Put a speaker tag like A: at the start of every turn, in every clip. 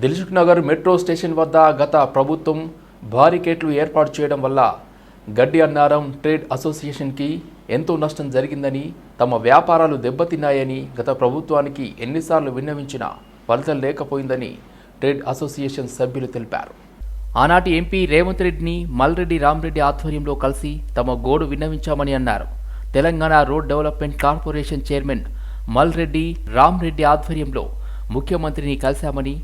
A: Dilsukh Nagar metro station వద్ద గత ప్రభుత్వం బారికేట్లు ఏర్పాటు చేయడం వల్ల గడ్డి అన్నారం ట్రేడ్ అసోసియేషన్కి ఎంతో నష్టం జరిగిందని తమ వ్యాపారాలు దెబ్బతిన్నాయని గత ప్రభుత్వానికి ఎన్నిసార్లు విన్నవించినా ఫలితం లేకపోయిందని ట్రేడ్ అసోసియేషన్ సభ్యులు తెలిపారు. ఆనాటి ఎంపీ రేవంత్ రెడ్డిని మల్రెడ్డి రామ్రెడ్డి ఆధ్వర్యంలో కలిసి తమ గోడు విన్నవించామని అన్నారు. Telangana road development corporation chairman Malreddy Ramreddy ఆధ్వర్యంలో ముఖ్యమంత్రిని కలిశామని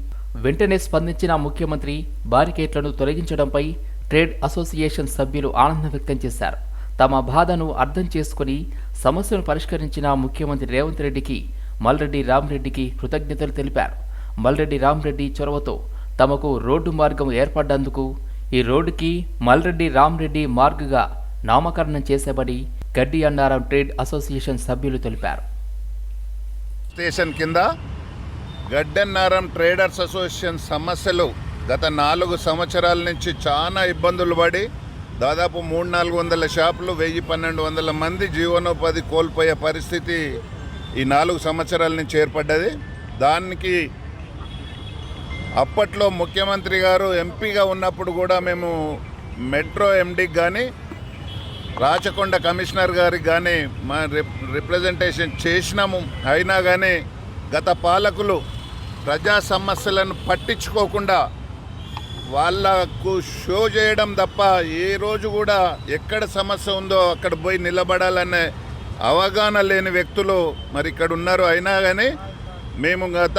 A: వెంటనే స్పందించిన ముఖ్యమంత్రి బారికేట్లను తొలగించడంపై ట్రేడ్ అసోసియేషన్ సభ్యులు ఆనందం వ్యక్తం చేశారు. తమ బాధను అర్థం చేసుకుని సమస్యను పరిష్కరించిన ముఖ్యమంత్రి రేవంత్ రెడ్డికి మల్రెడ్డి రామ్రెడ్డికి కృతజ్ఞతలు తెలిపారు. మల్రెడ్డి రామ్రెడ్డి చొరవతో తమకు రోడ్డు మార్గం ఏర్పడ్డందుకు ఈ రోడ్డుకి మల్రెడ్డి రామ్రెడ్డి మార్గ్గా నామకరణం చేసేబడి గడ్డి అన్నారం ట్రేడ్ అసోసియేషన్ సభ్యులు తెలిపారు.
B: స్టేషన్ కింద గడ్డెన్నారం ట్రేడర్స్ అసోసియేషన్ సమస్యలు గత నాలుగు సంవత్సరాల నుంచి చాలా ఇబ్బందులు పడి దాదాపు మూడు నాలుగు వందల షాపులు వెయ్యి పన్నెండు వందల మంది జీవనోపాధి కోల్పోయే పరిస్థితి ఈ నాలుగు సంవత్సరాల నుంచి ఏర్పడ్డది. దానికి అప్పట్లో ముఖ్యమంత్రి గారు ఎంపీగా ఉన్నప్పుడు కూడా మేము మెట్రో ఎండీకి కానీ రాచకొండ కమిషనర్ గారికి కానీ మా రిప్ రిప్రజెంటేషన్ చేసినాము. అయినా కానీ గత పాలకులు ప్రజా సమస్యలను పట్టించుకోకుండా వాళ్ళకు షో చేయడం తప్ప ఏ రోజు కూడా ఎక్కడ సమస్య ఉందో అక్కడ పోయి నిలబడాలనే అవగాహన లేని వ్యక్తులు మరి ఇక్కడ ఉన్నారు. అయినా కానీ మేము గత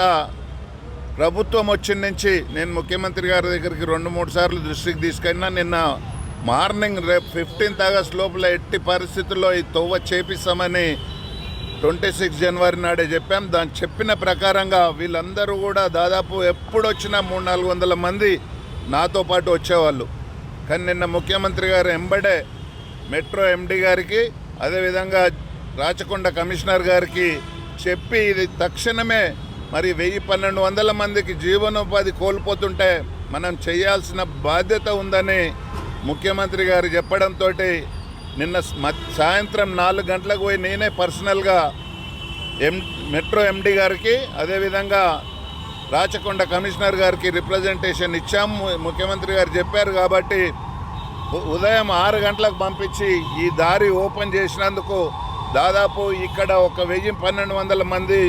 B: ప్రభుత్వం వచ్చిన నుంచి నేను ముఖ్యమంత్రి గారి దగ్గరికి రెండు మూడు సార్లు దృష్టికి తీసుకెళ్ళినా నిన్న మార్నింగ్ రేపు ఫిఫ్టీన్త్ ఆగస్ట్ లోపల ఎట్టి పరిస్థితుల్లో ఈ తొవ్వ చేపిస్తామని ట్వంటీ సిక్స్ జనవరి నాడే చెప్పాం. దాని చెప్పిన ప్రకారంగా వీళ్ళందరూ కూడా దాదాపు ఎప్పుడు వచ్చినా మూడు నాలుగు వందల మంది నాతో పాటు వచ్చేవాళ్ళు. కానీ నిన్న ముఖ్యమంత్రి గారు ఎంబడే మెట్రో ఎండి గారికి అదేవిధంగా రాచకొండ కమిషనర్ గారికి చెప్పి ఇది తక్షణమే మరి వెయ్యి పన్నెండు వందల మందికి జీవనోపాధి కోల్పోతుంటే మనం చేయాల్సిన బాధ్యత ఉందని ముఖ్యమంత్రి గారు చెప్పడంతో నిన్న సాయంత్రం నాలుగు గంటలకు పోయి నేనే పర్సనల్గా ఎం మెట్రో ఎండి గారికి అదేవిధంగా రాచకొండ కమిషనర్ గారికి రిప్రజెంటేషన్ ఇచ్చాము ముఖ్యమంత్రి గారు చెప్పారు కాబట్టి ఉదయం ఆరు గంటలకు పంపించి ఈ దారి ఓపెన్ చేసినందుకు దాదాపు ఇక్కడ ఒక వెయ్యి పన్నెండు వందల మంది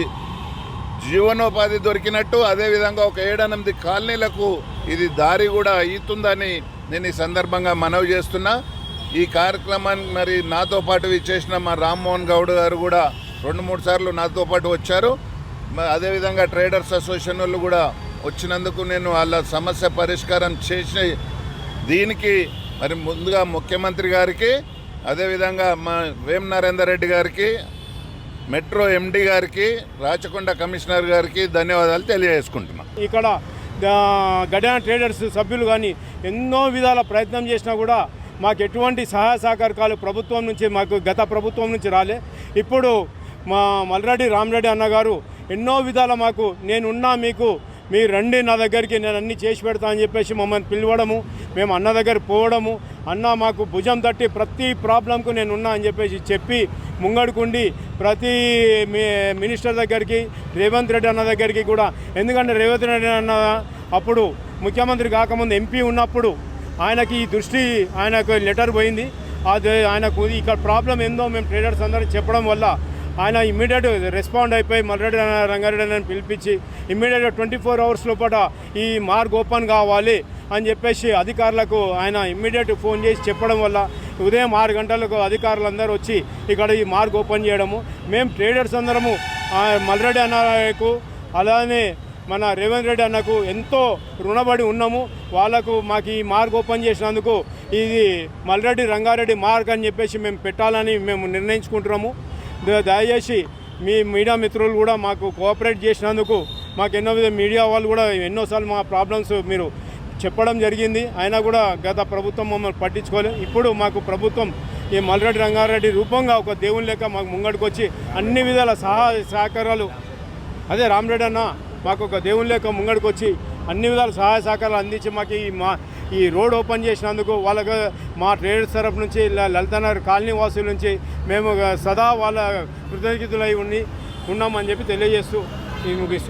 B: జీవనోపాధి దొరికినట్టు అదేవిధంగా ఒక ఏడెనిమిది కాలనీలకు ఇది దారి కూడా అవుతుందని నేను ఈ సందర్భంగా మనవి చేస్తున్నా. ఈ కార్యక్రమానికి మరి నాతో పాటు చేసిన మా రామ్మోహన్ గౌడ్ గారు కూడా రెండు మూడు సార్లు నాతో పాటు వచ్చారు. అదేవిధంగా ట్రేడర్స్ అసోసియేషన్ వాళ్ళు కూడా వచ్చినందుకు నేను వాళ్ళ సమస్య పరిష్కారం చేసి దీనికి మరి ముందుగా ముఖ్యమంత్రి గారికి అదేవిధంగా మా వేం నరేందర్ రెడ్డి గారికి మెట్రో ఎండి గారికి రాచకొండ కమిషనర్ గారికి ధన్యవాదాలు తెలియజేసుకుంటున్నాను
C: ఇక్కడ గా- గడియాన ట్రేడర్స్ సభ్యులు కానీ ఎన్నో విధాల ప్రయత్నం చేసినా కూడా మాకు ఎటువంటి సహాయ సహకారాలు ప్రభుత్వం నుంచి మాకు గత ప్రభుత్వం నుంచి రాలే. ఇప్పుడు మా మల్రెడ్డి రామరెడ్డి అన్నగారు ఎన్నో విధాల మాకు నేనున్నా మీకు మీరు రండి నా దగ్గరికి నేను అన్ని చేసి పెడతా అని చెప్పేసి మమ్మల్ని పిలవడము మేము అన్న దగ్గర పోవడము అన్న మాకు భుజం తట్టి ప్రతి ప్రాబ్లంకు నేను ఉన్నా అని చెప్పేసి చెప్పి ముంగడుకుండి ప్రతి మినిస్టర్ దగ్గరికి రేవంత్ రెడ్డి అన్న దగ్గరికి కూడా ఎందుకంటే రేవంత్ రెడ్డి అన్న అప్పుడు ముఖ్యమంత్రి కాకముందు ఎంపీ ఉన్నప్పుడు ఆయనకి ఈ దృష్టి ఆయనకు లెటర్ పోయింది. అది ఆయనకు ఇక్కడ ప్రాబ్లం ఏందో మేము ట్రేడర్స్ అందరం చెప్పడం వల్ల ఆయన ఇమ్మీడియట్ రెస్పాండ్ అయిపోయి మల్రెడ్డి అన్న రంగారెడ్డి అని పిలిపించి ఇమ్మీడియట్గా ట్వంటీ ఫోర్ అవర్స్ లోపల ఈ మార్గ్ ఓపెన్ కావాలి అని చెప్పేసి అధికారులకు ఆయన ఇమ్మీడియట్ ఫోన్ చేసి చెప్పడం వల్ల ఉదయం ఆరు గంటలకు అధికారులందరూ వచ్చి ఇక్కడ ఈ మార్గ్ ఓపెన్ చేయడము. మేము ట్రేడర్స్ అందరము ఆ, మల్రెడ్డి అన్నకు అలానే మన రేవంత్ రెడ్డి అన్నకు ఎంతో రుణపడి ఉన్నాము. వాళ్ళకు మాకు ఈ మార్గ్ ఓపెన్ చేసినందుకు ఇది మల్రెడ్డి రంగారెడ్డి మార్గ్ అని చెప్పేసి మేము పెట్టాలని మేము నిర్ణయించుకుంటున్నాము. దయచేసి మీ మీడియా మిత్రులు కూడా మాకు కోఆపరేట్ చేసినందుకు మాకు ఎన్నో మీడియా వాళ్ళు కూడా ఎన్నోసార్లు మా ప్రాబ్లమ్స్ మీరు చెప్పడం జరిగింది. అయినా కూడా గత ప్రభుత్వం మమ్మల్ని పట్టించుకోలేదు. ఇప్పుడు మాకు ప్రభుత్వం ఈ మల్రెడ్డి రంగారెడ్డి రూపంగా ఒక దేవుని లెక్క మాకు ముంగడికి వచ్చి అన్ని విధాల సహా సహకారాలు. అదే రామరెడ్డి అన్న మాకు ఒక దేవుని లేక ముంగడికి వచ్చి అన్ని విధాల సహాయ సహకారాలు అందించి మాకు ఈ మా ఈ రోడ్ ఓపెన్ చేసినందుకు వాళ్ళకు మా ట్రేడర్స్ తరఫు నుంచి లలితనగర్ కాలనీ వాసుల నుంచి మేము సదా వాళ్ళ కృతజ్ఞతలై ఉండి ఉన్నామని చెప్పి తెలియజేస్తూ ఈ ముగిస్తూ